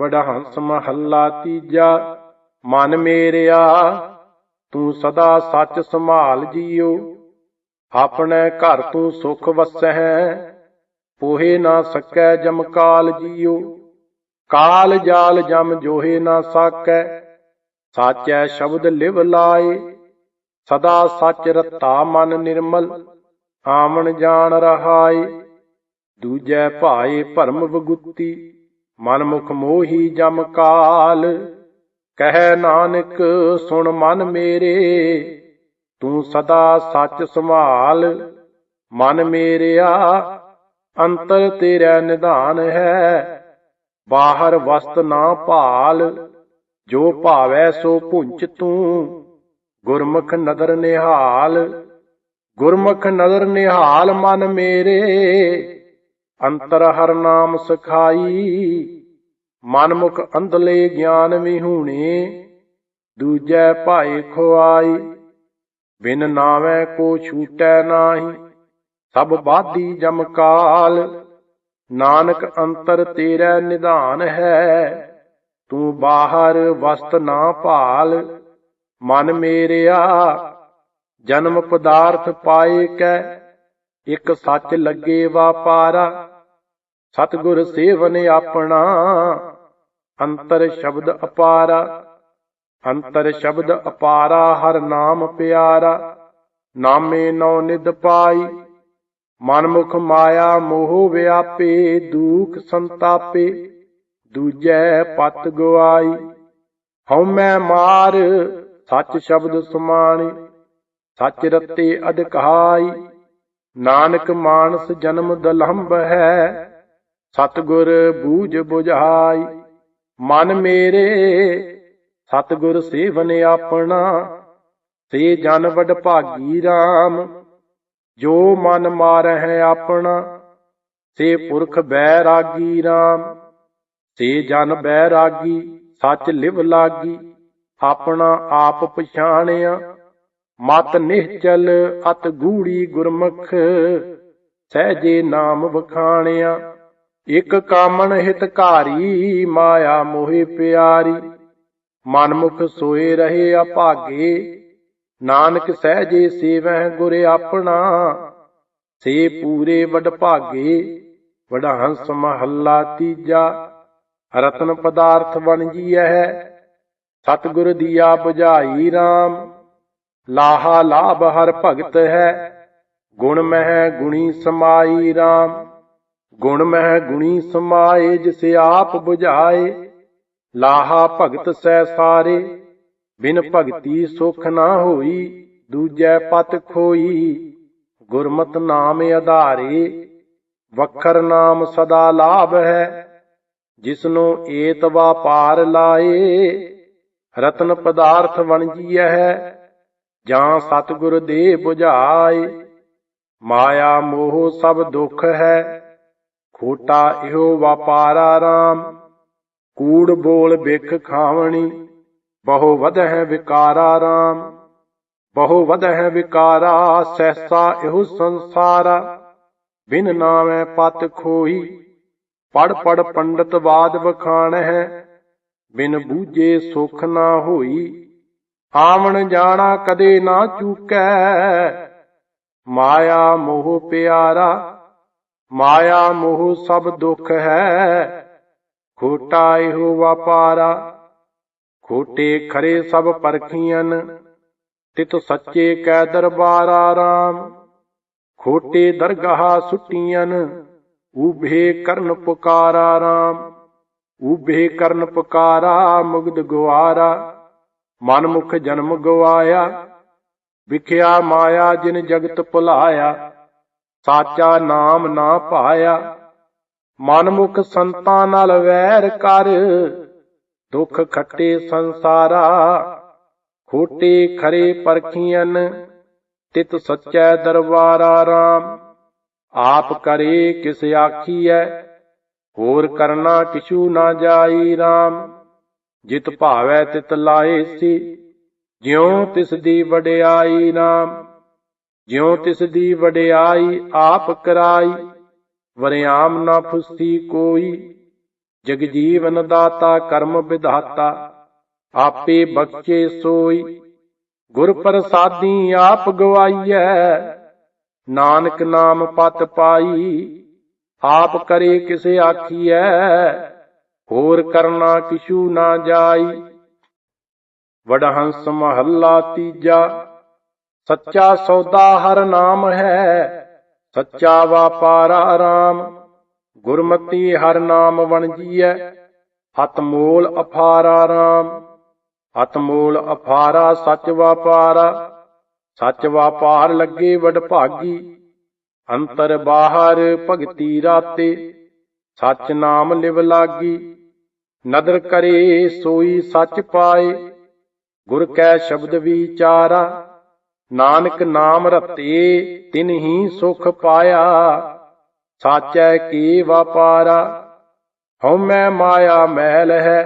ਵਡਹੰਸ ਮਹੱਲਾ ਤੀਜਾ, ਮਨ ਮੇਰਿਆ, ਤੂੰ ਸਦਾ ਸੱਚ ਸੰਭਾਲ ਜੀਓ। ਆਪਣੇ ਘਰ ਤੂੰ ਸੁਖ ਵਸਹਿ, ਪੋਹੇ ਨਾ ਸਕੈ ਜਮ ਕਾਲ ਜੀਓ। ਕਾਲ ਜਾਲ ਜਮ ਜੋਹੇ ਨਾ ਸਾਕੈ, ਸਾਚੈ ਸ਼ਬਦ ਲਿਵ ਲਾਏ। ਸਦਾ ਸੱਚ ਰਤਾ ਮਨ ਨਿਰਮਲ ਆਮਣ ਜਾਣ ਰਹਾਏ। ਦੂਜੈ ਭਾਏ ਭਰਮ ਵਗੁੱਤੀ ਮਨ ਮੁਖ ਮੋਹੀ ਜਮ ਕਾਲ। ਕਹਿ ਨਾਨਕ, ਸੁਣ ਮਨ ਮੇਰੇ, ਤੂੰ ਸਦਾ ਸੱਚ ਸੰਭਾਲ। ਮਨ ਮੇਰਿਆ, ਅੰਤਰ ਤੇਰਾ ਨਿਧਾਨ ਹੈ। ਬਾਹਰ ਵਸਤ ਨਾ ਭਾਲ, ਜੋ ਭਾਵੈ ਸੋ ਪੁੰਚ ਤੂੰ। ਗੁਰਮੁਖ ਨਦਰ ਨਿਹਾਲ, ਗੁਰਮੁਖ ਨਦਰ ਨਿਹਾਲ ਮਨ ਮੇਰੇ। ਅੰਤਰ ਹਰ ਨਾਮ ਸਖਾਈ। ਮਨ ਮੁਖ ਅੰਧਲੇ ਗਿਆਨ ਵਿਹੂਣੇ ਦੂਜੈ ਭਾਏ ਖੁਆਈ। ਬਿਨ ਨਾਵੇਂ ਕੋ ਛੂਟੈ ਨਾਹੀ। ਸਭ ਬਾਧੀ ਜਮਕਾਲ ਨਾਨਕ ਅੰਤਰ ਤੇਰਾ ਨਿਧਾਨ ਹੈ। ਤੂੰ ਬਾਹਰ ਵਸਤ ਨਾ ਭਾਲ। ਮਨ ਮੇਰਿਆ, ਜਨਮ ਪਦਾਰਥ ਪਾਏ ਕੈ। ਇਕ ਸੱਚ ਲੱਗੇ ਵਾਪਾਰਾ। ਸਤਿਗੁਰ ਸੇਵਨ ਆਪਣਾ। ਅੰਤਰ ਸ਼ਬਦ ਅਪਾਰਾ। ਅੰਤਰ ਸ਼ਬਦ ਅਪਾਰਾ ਹਰ ਨਾਮ ਪਿਆਰਾ। ਨਾਮੇ ਨੌ ਨਿਦ ਪਾਈ। ਮਨਮੁਖ ਮਾਇਆ ਮੋਹ ਵਿਆਪੇ, ਦੁਖ ਸੰਤਾਪੇ। ਦੂਜੈ ਪਤ ਗਵਾਈ। ਹਉਮੈ ਮਾਰ, ਸੱਚ ਸ਼ਬਦ ਸੁਮਾਣੀ। ਸੱਚ ਰਤੇ ਅਧਿਕਾਈ। ਨਾਨਕ ਮਾਨਸ ਜਨਮ ਦਲੰਭ ਹੈ। ਸਤਗੁਰ ਬੂਝ 부ਝਾਈ ਮਨ ਮੇਰੇ, ਸਤਗੁਰ ਸੇਵਨ ਆਪਣਾ। ਸੇ ਜਨ ਵਡ ਭਾਗੀ RAM ਜੋ ਮਨ ਮਾਰਹਿ ਆਪਣਾ। ਸੇ ਪੁਰਖ ਬੈਰਾਗੀ RAM ਸੇ ਜਨ ਬੈਰਾਗੀ ਸੱਚ ਲਿਵ ਲਾਗੀ। ਆਪਣਾ ਆਪ ਪਛਾਣਿਆ, ਮਤ ਨਿਹਚਲ ਅਤ ਗੂੜੀ ਗੁਰਮੁਖ। ਸਹਜੇ ਨਾਮ ਵਖਾਣਿਆ ਇਕ ਕਾਮਣ ਹਿਤਕਾਰੀ ਮਾਇਆ ਮੋਹਿ ਪਿਆਰੀ। ਮਨਮੁਖ ਸੋਏ ਰਹੇ ਅਭਾਗੇ, ਨਾਨਕ ਸਹਿਜੇ ਸੇਵਹਿ ਗੁਰ ਆਪਣਾ। ਸੇ ਪੂਰੇ ਵਡ ਭਾਗੇ, ਵਡਹੰਸ ਮਹੱਲਾ ਤੀਜਾ। ਰਤਨ ਪਦਾਰਥ ਬਣ ਜੀਐ, ਸਤਿਗੁਰ ਦੀਆ 부ਝਾਈ RAM ਲਾਹਾ ਲਾਭ ਹਰ ਭਗਤ ਹੈ, ਗੁਣ ਮਹਿ ਗੁਣੀ ਸਮਾਈ RAM ਗੁਣ ਮਹਿ ਗੁਣੀ ਸਮਾਏ, ਜਿਸ ਆਪ 부ਝਾਏ ਲਾਹਾ ਭਗਤ ਸੈ ਸਾਰੇ। ਬਿਨ ਭਗਤੀ ਸੁਖ ਨਾ ਹੋਈ, ਦੂਜੈ ਪਤ ਖੋਈ। ਗੁਰਮਤ ਨਾਮ ਆਧਾਰੇ, ਵਖਰ ਨਾਮ ਸਦਾ ਲਾਭ ਹੈ। ਜਿਸਨੂੰ ਏਤ ਵਾਪਾਰ ਲਾਏ, ਰਤਨ ਪਦਾਰਥ ਵਣਜੀਐ ਹੈ। ਜਾਂ ਸਤਿਗੁਰ ਦੇ 부ਝਾਏ ਮਾਇਆ ਮੋਹ ਸਭ ਦੁੱਖ ਹੈ। ਖੋਟਾ ਇਹੋ ਵਾਪਾਰਾ ਰਾਮ। ਕੂੜ ਬੋਲ ਬਿਖ ਖਾਵਣੀ, ਬਹੁ ਵਧਹਿ ਵਿਕਾਰਾ RAM ਬਹੁ ਵਧਹਿ ਵਿਕਾਰਾ, ਸਹਿਸਾ ਇਹੋ ਸੰਸਾਰਾ। ਬਿਨ ਨਾਮੈ ਪਤ ਖੋਈ ਪੜ ਪੜ ਪੰਡਤ ਬਾਦ ਵਖਾਣ ਹੈ ਬਿਨ ਬੂਝੇ ਸੁਖ ਨਾ ਹੋਈ, ਆਵਣ ਜਾਣਾ ਕਦੇ ਨਾ ਚੂਕੈ। ਮਾਇਆ ਮੋਹ ਪਿਆਰਾ ਮਾਇਆ ਮੋਹ ਸਭ ਦੁੱਖ ਹੈ। ਖੋਟਾ ਇਹੋ ਵਾਪਾਰਾ, ਖੋਟੇ ਖਰੇ ਸਭ ਪਰਖੀਆਂ ਤਿਤ ਸੱਚੇ ਕੈ ਦਰਬਾਰਾ RAM ਖੋਟੇ ਦਰਗਾਹ ਸੁਟੀਆਂ ਊਭੇ ਕਰਨ ਪੁਕਾਰਾ RAM ਊਭੇ ਕਰਨ ਪੁਕਾਰਾ ਮੁਗਦ ਗਵਾਰਾ ਮਨ ਮੁਖ ਜਨਮ ਗਵਾਇਆ, ਵਿਖਿਆ ਮਾਇਆ ਜਿਨ ਜਗਤ ਭੁਲਾਇਆ। ਸਾਚਾ ਨਾਮ ਨਾ ਪਾਇਆ। ਮਨ ਮੁਖ ਸੰਤਾਂ ਨਾਲ ਵੈਰ ਕਰ। ਦੁੱਖ ਖੱਟੇ ਸੰਸਾਰਾ, ਖੋਟੇ ਖਰੇ ਪਰਖੀਆਂ ਤਿਤ ਸੱਚੈ ਦਰਬਾਰਾ RAM ਆਪ ਕਰੇ ਕਿਸ ਆਖੀਐ। ਹੋਰ ਕਰਨਾ ਕਿਛੂ ਨਾ ਜਾਈ RAM ਜਿਤ ਭਾਵੈ ਤਿਤ ਲਾਏ ਸੀ, ਜਿਉ ਤਿਸ ਦੀ ਵਡਿਆਈ RAM ਜਿਉ ਤਿਸ ਦੀ ਵਡਿਆਈ ਆਪ ਕਰਾਈ ਵਰਿਆਮ ਨਾ ਫੁਸਤੀ ਕੋਈ। ਜਗ ਜੀਵਨ ਦਾਤਾ ਕਰਮ ਵਿਧਾਤਾ, ਆਪੇ ਬਖਸ਼ੇ ਸੋਈ। ਗੁਰ ਪ੍ਰਸਾਦੀ ਆਪ ਗਵਾਈਐ, ਨਾਨਕ ਨਾਮ ਪਤ ਪਾਈ। ਆਪ ਕਰੇ ਕਿਸੇ ਆਖੀਐ, ਹੋਰ ਕਰਨਾ ਕਿਛੂ ਨਾ ਜਾਈ। ਵਡਹੰਸ ਮਹੱਲਾ ਤੀਜਾ। ਸੱਚਾ ਸੌਦਾ ਹਰ ਨਾਮ ਹੈ, ਸੱਚਾ ਵਾਪਾਰਾ ਰਾਮ ਗੁਰਮਤੀ ਹਰ ਨਾਮ ਵਣਜੀਐ ਅਤਮੋਲ ਅਫਾਰਾ ਰਾਮ ਅਤਮੋਲ ਅਫਾਰਾ ਸੱਚ ਵਾਪਾਰਾ ਸੱਚ ਵਾਪਾਰ ਲੱਗੇ ਵਡਭਾਗੀ, ਅੰਤਰ ਬਾਹਰ ਭਗਤੀ ਰਾਤੇ। ਸੱਚ ਨਾਮ ਲਿਵ ਲਾਗੀ, ਨਦਰ ਕਰੇ ਸੋਈ ਸੱਚ ਪਾਏ। ਗੁਰ ਕੈ ਸ਼ਬਦ ਵਿਚਾਰਾ ਨਾਨਕ ਨਾਮ ਰਤੇ ਤਿਨ ਹੀ ਸੁਖ ਪਾਇਆ, ਸਾਚੈ ਕੀ ਵਾਪਾਰਾ ਹਉਮੈ ਮਾਇਆ ਮੈਲ ਹੈ,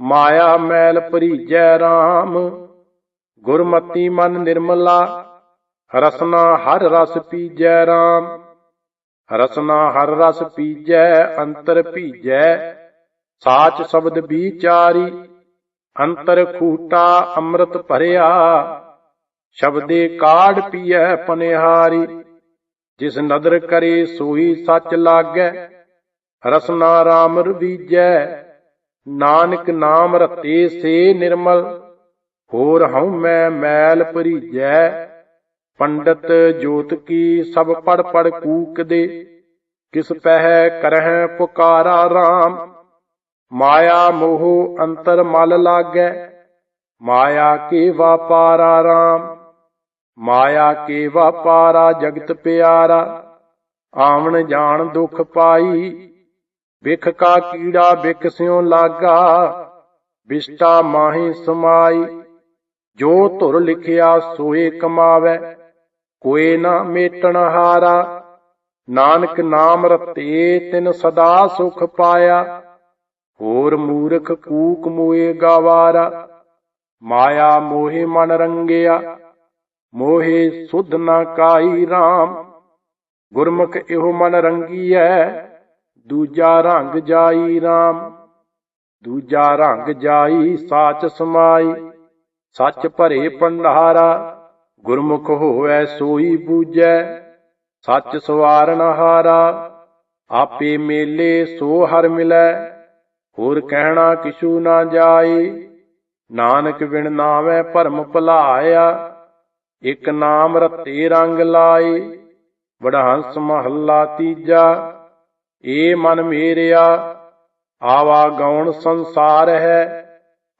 ਮਾਇਆ ਮੈਲ ਭਰੀਜੈ RAM ਗੁਰਮਤੀ ਮਨ ਨਿਰਮਲਾ, ਰਸਨਾ ਹਰ ਰਸ ਪੀਜੈ RAM ਰਸਨਾ ਹਰ ਰਸ ਪੀਜੈ, ਅੰਤਰ ਭੀਜੈ, ਸਾਚ ਸ਼ਬਦ ਵਿਚਾਰੀ। ਅੰਤਰ ਖੂਟਾ ਅੰਮ੍ਰਿਤ ਭਰਿਆ ਸ਼ਬਦੇ ਕਾੜ ਪੀਐ ਪਨਿਹਾਰੀ, ਜਿਸ ਨਦਰ ਕਰੇ ਸੋਈ ਸੱਚ ਲਾਗੈ, ਰਸਨਾ ਰਾਮ ਰਵੀਜੈ, ਨਾਨਕ ਨਾਮ ਰਤੇ ਸੇ ਨਿਰਮਲ, ਹੋਰ ਹਉ ਮੈਂ ਮੈਲ ਭਰੀਜੈ, ਪੰਡਤ ਜੋਤ ਕੀ ਸਭ ਪੜ ਪੜ ਕੂਕਦੇ, ਕਿਸ ਪਹਿ ਕਰਹਿ ਪੁਕਾਰਾ RAM ਮਾਇਆ ਮੋਹ ਅੰਤਰ ਮਲ ਲਾਗੈ, ਮਾਇਆ ਕੇ ਵਾਪਾਰਾ RAM ਮਾਇਆ ਕੇ ਵਾਪਾਰਾ ਜਗਤ ਪਿਆਰਾ, ਆਵਣ ਜਾਣ ਦੁਖ ਪਾਈ ਵਿਖ ਕਾ ਕੀੜਾ ਵਿਖ ਸਿਉ ਲਾਗਾ ਵਿਸ਼ਟਾ ਮਾਹੀ ਸਮਾਈ, ਜੋ ਧੁਰ ਲਿਖਿਆ ਸੋਏ ਕਮਾਵੇ ਕੋਏ ਨਾ ਮੇਟਣ ਹਾਰਾ, ਨਾਨਕ ਨਾਮ ਰਤੇ ਤਿਨ ਸਦਾ ਸੁਖ ਪਾਇਆ, ਹੋਰ ਮੂਰਖ ਕੂਕ ਮੋਏ ਗਾਵਾਰਾ, ਮਾਇਆ ਮੋਹਿ ਮਨ ਰੰਗਿਆ ਮੋਹੇ ਸੁਧ ਨਾ ਕਾਈ RAM ਗੁਰਮੁਖ ਇਹੋ ਮਨ ਰੰਗੀਐ, ਦੂਜਾ ਰੰਗ ਜਾਈ RAM ਦੂਜਾ ਰੰਗ ਜਾਈ ਸਾਚ ਸਮਾਈ, ਸੱਚ ਭਰੇ ਭੰਡਾਰਾ। ਗੁਰਮੁਖ ਹੋਵੈ ਸੋਈ ਬੂਜੈ ਸੱਚ ਸਵਾਰਨ ਹਾਰਾ। ਆਪੇ ਮੇਲੇ ਸੋ ਹਰ ਮਿਲੈ, ਹੋਰ ਕਹਿਣਾ ਕਿਛੂ ਨਾ ਜਾਏ ਨਾਨਕ ਵਿਣ ਨਾਵੇਂ ਭਰਮ ਭੁਲਾਇਆ। ਇਕ ਨਾਮ ਰਤੇ ਰੰਗ ਲਾਏ, ਵਡਹੰਸ ਮਹੱਲਾ ਤੀਜਾ, ਏ ਮਨ ਮੇਰਿਆ, ਆਵਾ ਗਉਣ ਸੰਸਾਰ ਹੈ,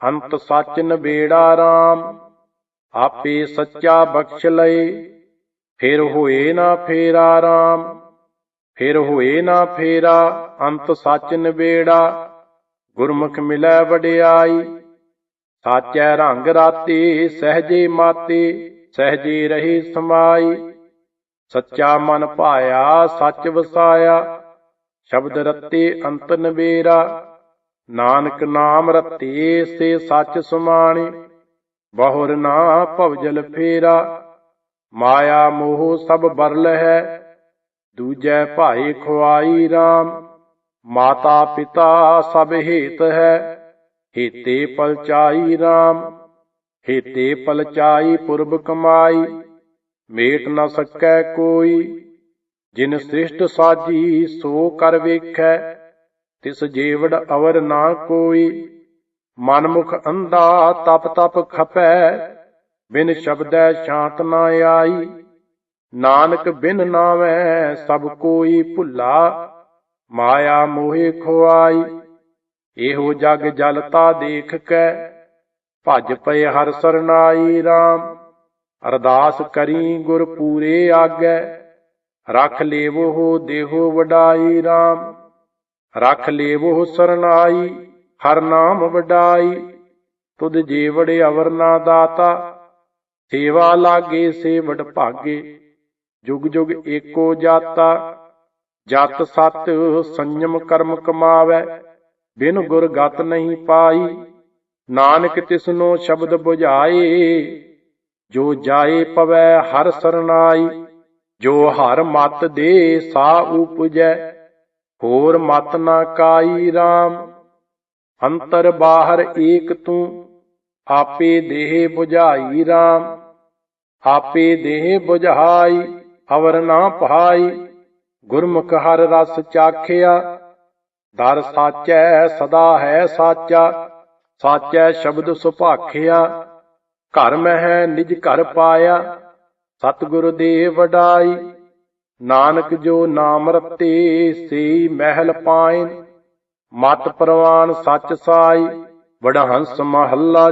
ਅੰਤ ਸੱਚ ਨਬੇੜਾ RAM ਆਪੇ ਸੱਚਾ ਬਖਸ਼ ਲਏ, ਫਿਰ ਹੋਏ ਨਾ ਫੇਰਾ RAM ਫਿਰ ਹੋਏ ਨਾ ਫੇਰਾ, ਅੰਤ ਸੱਚ ਨਬੇੜਾ, ਗੁਰਮੁਖ ਮਿਲੈ ਵਡਿਆਈ, ਸਾਚੈ ਰੰਗ ਰਾਤੇ ਸਹਜੇ ਮਾਤੇ ਸਹਜੇ ਰਹੇ ਸਮਾਈ, ਸੱਚਾ ਮਨ ਭਾਇਆ, ਸੱਚ ਵਸਾਇਆ। ਸ਼ਬਦ ਰਤੇ ਅੰਤ ਨਵੇਰਾ, ਨਾਨਕ ਨਾਮ ਰਤੇ ਸੇ ਸੱਚ ਸਮਾਣੀ। ਬਹੁਰ ਨਾ ਭਵਜਲ ਫੇਰਾ, ਮਾਇਆ ਮੋਹ ਸਭ ਬਰਲ ਹੈ। ਦੂਜੈ ਭਾਈ ਖੁਆਈ RAM ਮਾਤਾ ਪਿਤਾ ਸਭ ਹੇਤ ਹੈ। ਹੇਤੇ ਪਲਚਾਈ RAM ਹੇਤੇ ਪਲਚਾਈ ਪੁਰਬ ਕਮਾਈ, ਮੇਟ ਨਾ ਸਕੈ ਕੋਈ। ਜਿਨ ਸ੍ਰਿਸ਼ਟ ਸਾਜੀ ਸੋ ਕਰ ਵੇਖੈ, ਤਿਸ ਜੀਵੜ ਅਵਰ ਨਾ ਕੋਈ। ਮਨ ਮੁਖ ਅੰਧਾ ਤਪ ਤਪ ਖਪੈ, ਬਿਨ ਸ਼ਬਦੈ ਸ਼ਾਂਤ ਨਾ ਆਈ। ਨਾਨਕ ਬਿਨ ਨਾਵੈ ਸਭ ਕੋਈ ਭੁੱਲਾ, ਮਾਇਆ ਮੋਹਿ ਖੁਆਈ। ਇਹੋ ਜਗ ਜਲਤਾ ਦੇਖ ਕੇ ਭਜ ਪਏ ਹਰ ਸਰਨਾਈ RAM ਅਰਦਾਸ ਕਰੀ ਗੁਰ ਪੂਰੇ ਆਗੇ। ਰਖ ਲੇਵੋ ਹੋ ਦੇਹੋ ਵਡਾਈ RAM ਰਖ ਲੇਵੋ ਸਰਨਾਈ, ਹਰ ਨਾਮ ਵਡਾਈ। ਤੁਧ ਜੀਵੜ ਅਵਰ ਨਾ ਦਾਤਾ। ਸੇਵਾ ਲਾਗੇ ਸੇਵੜ ਭਾਗੇ। ਜੁਗ ਜੁਗ ਏਕੋ ਜਾਤਾ। ਜਤ ਸਤ ਸੰਜਮ ਕਰਮ ਕਮਾਵੇ। ਬਿਨ ਗੁਰ ਗਤ ਨਹੀਂ ਪਾਈ। ਨਾਨਕ ਤਿਸਨੋ ਸ਼ਬਦ ਬੁਝਾਏ, ਜੋ ਜਾਏ ਪਵੈ ਹਰ ਸਰਨਾਈ, ਜੋ ਹਰ ਮਤ ਦੇ ਸਾ ਉਪਜੈ, ਹੋਰ ਮਤ ਨਾ ਕਾਈ ਰਾਮ। ਅੰਤਰ ਬਾਹਰ ਏਕ ਤੂੰ, ਆਪੇ ਦੇਹ ਬੁਝਾਈ ਰਾਮ। ਆਪੇ ਦੇਹ 부ਝਾਈ ਅਵਰ ਨਾ ਪਹਾਈ, ਗੁਰਮੁਖ ਹਰ ਰਸ ਚਾਖਿਆ। ਦਰ ਸਾਚੈ, ਸਦਾ ਹੈ ਸਾਚਾ। ਸਾਚੈ ਸ਼ਬਦ ਸੁਭਾਖਿਆ, ਘਰ ਮਹਿ ਨਿਜ ਘਰ ਪਾਇਆ, ਸਤਿਗੁਰ ਦੇ ਵਡਾਈ, ਨਾਨਕ ਜੋ ਨਾਮ ਰਤੇ ਸੇ ਮਹਿਲ ਪਾਇਨ, ਮਤ ਪ੍ਰਵਾਨ ਸੱਚ ਸਾਈ, ਵਡਹੰਸ ਮਹੱਲਾ